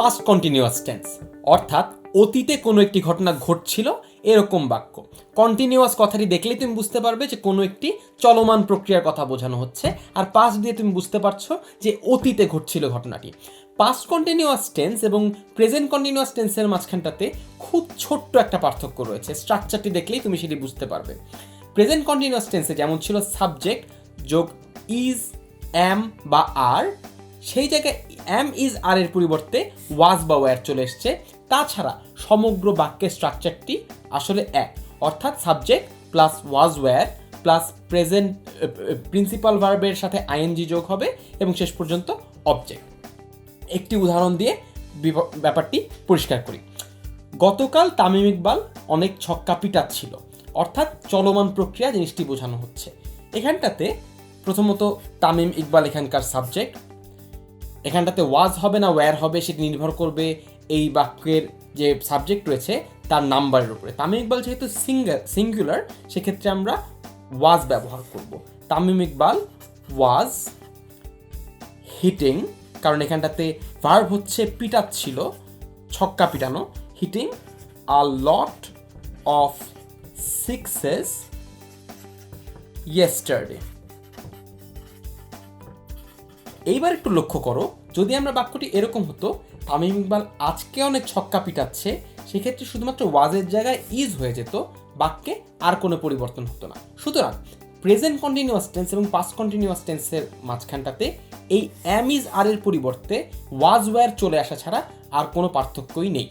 Past continuous tense অর্থাৎ, অতীতে কোনো একটি ঘটনা ঘটছিল, এরকম বাক্য। কন্টিনিউয়াস কথাটি দেখলেই তুমি বুঝতে পারবে যে কোনো একটি চলমান প্রক্রিয়ার কথা বোঝানো হচ্ছে। আর পাস্ট দিয়ে তুমি বুঝতে পারছ যে অতীতে ঘটছিল ঘটনাটি। পাস্ট কন্টিনিউয়াস টেন্স এবং প্রেজেন্ট কন্টিনিউয়াস টেন্সের মাঝখানটাতে খুব ছোট্ট একটা পার্থক্য রয়েছে। স্ট্রাকচারটি দেখলেই তুমি সেটি বুঝতে পারবে। প্রেজেন্ট কন্টিনিউয়াস টেন্সে যেমন ছিল সাবজেক্ট যোগ ইজ অ্যাম বা আর সেই জায়গায় অ্যাম ইজ আর এর পরিবর্তে ওয়াজ বা ওয়্যার চলে এসছে। তাছাড়া সমগ্র বাক্যের স্ট্রাকচারটি আসলে এক। অর্থাৎ subject plus was were plus present principal ভার্বের সাথে আইএনজি যোগ হবে এবং শেষ পর্যন্ত অবজেক্ট একটি উদাহরণ দিয়ে ব্যাপারটি পরিষ্কার করি। গতকাল তামিম ইকবাল অনেক ছক্কা পিটাচ্ছিল। অর্থাৎ চলমান প্রক্রিয়া জিনিসটি বোঝানো হচ্ছে। এখানটাতে প্রথমত তামিম ইকবাল এখানকার সাবজেক্ট এখানটাতে ওয়াজ হবে না ওয়্যার হবে সেটি নির্ভর করবে এই বাক্যের যে সাবজেক্ট রয়েছে তার নাম্বারের উপরে। তামিম ইকবাল যেহেতু সিঙ্গার সিঙ্গুলার সেক্ষেত্রে আমরা ওয়াজ ব্যবহার করব। তামিম ইকবাল ওয়াজ হিটিং কারণ এখানটাতে ভার্ব হচ্ছে পিটাচ্ছিল, ছক্কা পিটানো hitting a lot of sixes yesterday এইবার একটু লক্ষ্য করো, যদি আমরা বাক্যটি এরকম হতো, তামিম ইকবাল আজকে অনেক ছক্কা পিটাচ্ছে, সেক্ষেত্রে শুধুমাত্র ওয়াজের জায়গায় ইজ হয়ে যেত, বাক্যে আর কোনো পরিবর্তন হতো না। সুতরাং প্রেজেন্ট কন্টিনিউয়াস টেন্স এবং পাস্ট কন্টিনিউয়াস টেন্সের মাঝখানটাতে এই অ্যাম ইজ আর এর পরিবর্তে ওয়াজ ওয়্যার চলে আসা ছাড়া আর কোনো পার্থক্যই নেই।